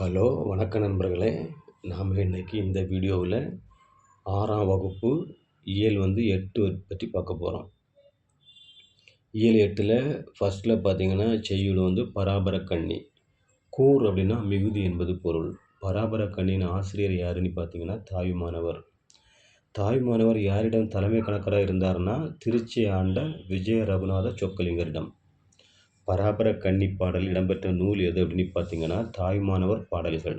Hello வணக்க நண்பர்களே. நாம் இன்றைக்கி இந்த வீடியோவில் ஆறாம் வகுப்பு இயல் வந்து எட்டு பற்றி பார்க்க போகிறோம். இயல் எட்டில் ஃபஸ்ட்டில் பார்த்தீங்கன்னா செய்யுள் வந்து பராபரக்கண்ணி கூர் அப்படின்னா மிகுதி என்பது பொருள். பராபரக்கண்ணின் ஆசிரியர் யாருன்னு பார்த்தீங்கன்னா தாயுமானவர். தாயுமானவர் யாரிடம் தலைமை கணக்கராக இருந்தார்னா திருச்சி ஆண்ட விஜய ரகுநாத சொக்கலிங்கரிடம். பராபர கன்னி பாடல் இடம்பெற்ற நூல் எது அப்படின்னு பார்த்தீங்கன்னா தாய்மானவர் பாடல்கள்.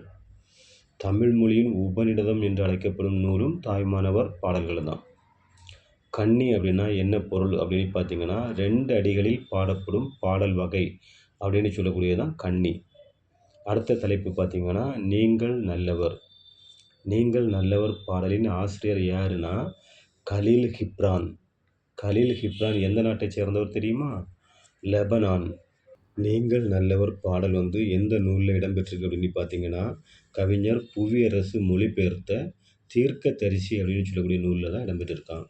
தமிழ் மொழியின் உபநிடதம் என்று அழைக்கப்படும் நூலும் தாய்மானவர் பாடல்கள் தான். கன்னி அப்படின்னா என்ன பொருள் அப்படின்னு பார்த்தீங்கன்னா ரெண்டு அடிகளில் பாடப்படும் பாடல் வகை அப்படின்னு சொல்லக்கூடியதான் கன்னி. அடுத்த தலைப்பு பார்த்தீங்கன்னா நீங்கள் நல்லவர். நீங்கள் நல்லவர் பாடலின் ஆசிரியர் யாருன்னா கலீல் ஹிப்ரான். கலீல் ஹிப்ரான் எந்த நாட்டை சேர்ந்தவர் தெரியுமா? லெபனான். நீங்கள் நல்லவர் பாடல் வந்து எந்த நூலில் இடம்பெற்றிருக்கு அப்படின்னு பார்த்தீங்கன்னா கவிஞர் புவியரசு மொழிபெயர்த்த தீர்க்க தரிசி அப்படின்னு சொல்லக்கூடிய நூலில் தான் இடம்பெற்றிருக்கான்.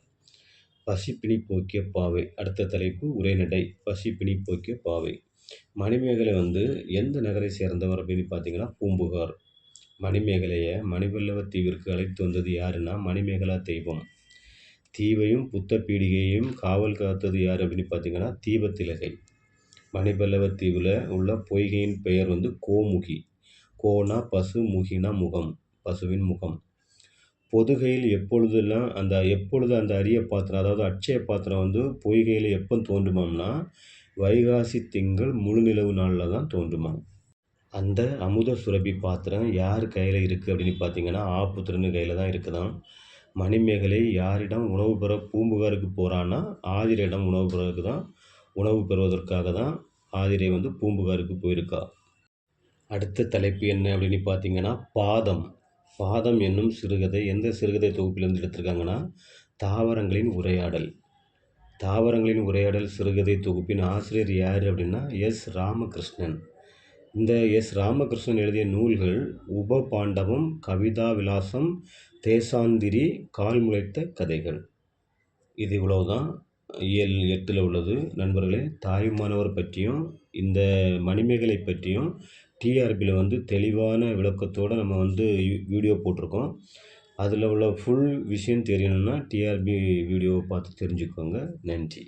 பசிப்பினி போக்கிய பாவை. அடுத்த தலைப்பு உரைநடை. பசிப்பினி போக்கிய பாவை. மணிமேகலை வந்து எந்த நகரை சேர்ந்தவர் அப்படின்னு பார்த்தீங்கன்னா பூம்புகார். மணிமேகலையை மணிவல்லவ தீவிற்கு அழைத்து வந்தது யாருன்னா மணிமேகலா தெய்வம். தீவையும் புத்த பீடிகையையும் காவல் காத்தது யார் அப்படின்னு பார்த்தீங்கன்னா தீபத்திலகை. மணிபல்லவ தீவில் உள்ள பொய்கையின் பெயர் வந்து கோமுகி. கோனா பசு முகினா முகம் பசுவின் முகம். பொதுகையில் எப்பொழுதெல்லாம் அந்த எப்பொழுது அந்த அரிய பாத்திரம் அதாவது அட்சய பாத்திரம் வந்து பொய்கையில் எப்போ தோன்றுமாம்னா வைகாசி திங்கள் முழு நிலவு நாளில் தான் தோன்றுமாம். அந்த அமுத சுரபி பாத்திரம் யார் கையில் இருக்குது அப்படின்னு பார்த்தீங்கன்னா ஆப்புத்திரன்னு கையில் தான் இருக்குதான் மணிமேகலை யாரிடம் உணவு பெற பூம்புகாருக்கு போகிறான்னா ஆதிரியிடம் உணவு பெறதுக்கு தான் உணவு பெறுவதற்காக தான் ஆதிரை வந்து பூம்புகாருக்கு போயிருக்கா. அடுத்த தலைப்பு என்ன அப்படின்னு பார்த்தீங்கன்னா பாதம். பாதம் என்னும் சிறுகதை எந்த சிறுகதை தொகுப்பிலிருந்து எடுத்திருக்காங்கன்னா தாவரங்களின் உரையாடல். தாவரங்களின் உரையாடல் சிறுகதை தொகுப்பின் ஆசிரியர் யார் அப்படின்னா எஸ். ராமகிருஷ்ணன். இந்த எஸ். ராமகிருஷ்ணன் எழுதிய நூல்கள் உப பாண்டவம் கவிதா விலாசம் தேசாந்திரி கால் முளைத்த கதைகள். இது இவ்வளவுதான். இயல் எட்டில் உள்ளது. நண்பர்களே தாயுமானவர் பற்றியும் இந்த மணிமேகலை பற்றியும் டிஆர்பியில் வந்து தெளிவான விளக்கத்தோடு நம்ம வந்து வீடியோ போட்டிருக்கோம். அதில் உள்ள ஃபுல் விஷயம் தெரியணும்னா டிஆர்பி வீடியோவை பார்த்து தெரிஞ்சுக்கோங்க. நன்றி.